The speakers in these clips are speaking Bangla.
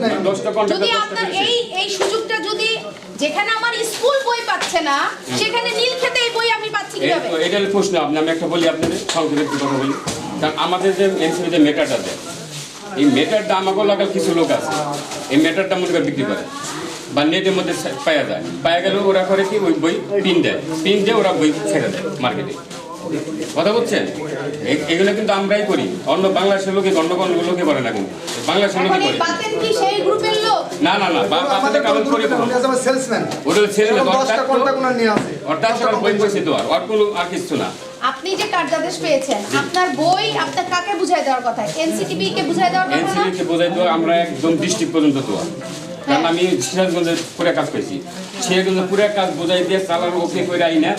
যদি দশটা আপনার এই এই সুযোগটা যদি যেখানে আমার স্কুল বই পাচ্ছে না সেখানে নীল খেতে এই বই আমি পাচ্ছি কীভাবে? তো প্রশ্ন। আপনি আমি একটা বলি আপনাদের সংক্ষেপে একটু কথা বলি। কারণ আমাদের যে এনসিপি যে মেটারটা দেয় এই মেটারটা আমাকে লাগাল কিছু লোক আছে। এই মেটারটা মনে বিক্রি করে। বা নেটের মধ্যে পাওয়া যায়। পাওয়া গেলে ওরা করে কি? ওই বই পিন দেয়। পিন দিয়ে ওরা বই ছেড়ে দেয় মার্কেটে কথা বলছেন এগুলো কিন্তু আমরাই করি। অন্য বাংলাদেশের লোকে কোনো লোকে করে না কিন্তু। বাংলাদেশের লোকে করে বাতেন কি সেই গ্রুপের লোক? না না না বাংলাদেশে কাগজ করে সেলসম্যান। ওটা ওনার নিয়ে আছে। অর্থাৎ ওরা বই পয়সা দেওয়ার আর। কোনো আর কিছু না। আপনি যে কার্যাদেশ পেয়েছেন আপনার বই আপনার কাকে বুঝাই দেওয়ার কথা? এনসিটিবি কে বুঝাই দেওয়ার কথা না? এনসিবিকে বোঝাই তো আমরা একদম ডিস্ট্রিক্ট পর্যন্ত তো কারণ আমি সিরাজগঞ্জের পুরো কাজ পেয়েছি সিরাজগঞ্জের পুরো কাজ বোঝাই দিয়ে ওকে করে আই না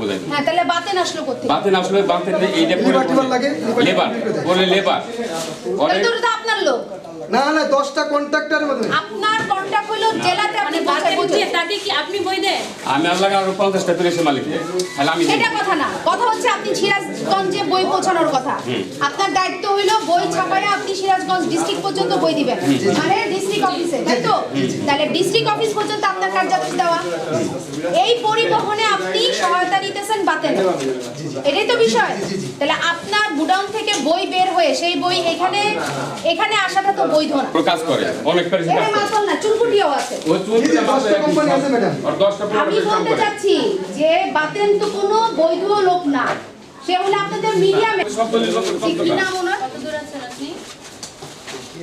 বোঝাই দিই হ্যাঁ তাহলে বাতেন আসলো কোথায় বাতে না আসলে বাতে এইটা লিভার টিভার লাগে, লেবার। বলে লেবার তাহলে তো তো আপনার লোক। না না মধ্যে আপনার কন্ট্যাক্ট হলো জেলাতে আপনি মানে বাতেন পৌঁছে তাকে কি আপনি বই দেন? আমি আল্লাহ আরও পঞ্চাশটা পেরেছি মালিক। তাহলে আমি। সেটা কথা না। কথা হচ্ছে আপনি সিরাজগঞ্জে বই পৌঁছানোর কথা। আপনার দায়িত্ব হইল বই ছাপায় আপনি সিরাজগঞ্জ ডিস্ট্রিক্ট পর্যন্ত বই দিবেন। মানে ডিস্ট্রিক্ট অফিসে তাই তো? তাহলে ডিস্ট্রিক্ট অফিস পর্যন্ত আপনার কার্যাদেশ দেওয়া। এই পরিবহনে আপনি সহায়তা নিতেছেন বাতেন এটাই তো বিষয়। তাহলে আপনার গুডাউন থেকে বই বের হয়ে সেই বই এখানে এখানে আসাটা তো বৈধ না। ওর কাজ করে। অনেক এটা না চুনকুটিও আছে। ও কোম্পানি আছে, ম্যাডাম। আর দশটা আমি বলতে চাচ্ছি যে বাতেন তো কোনো বৈধ লোক না। সে হলো আপনাদের মিডিয়ামে দলের লোক সব কি দোকান। নাম ওনার কত দূর আছেন আপনি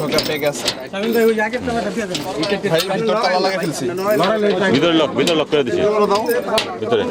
হবে দাঁড়ান দাঁড়ান, আমি কথা বললি দাঁড়ান ওইটা ভিতরে লক ভিতরে লক করে দিছি ভিতরে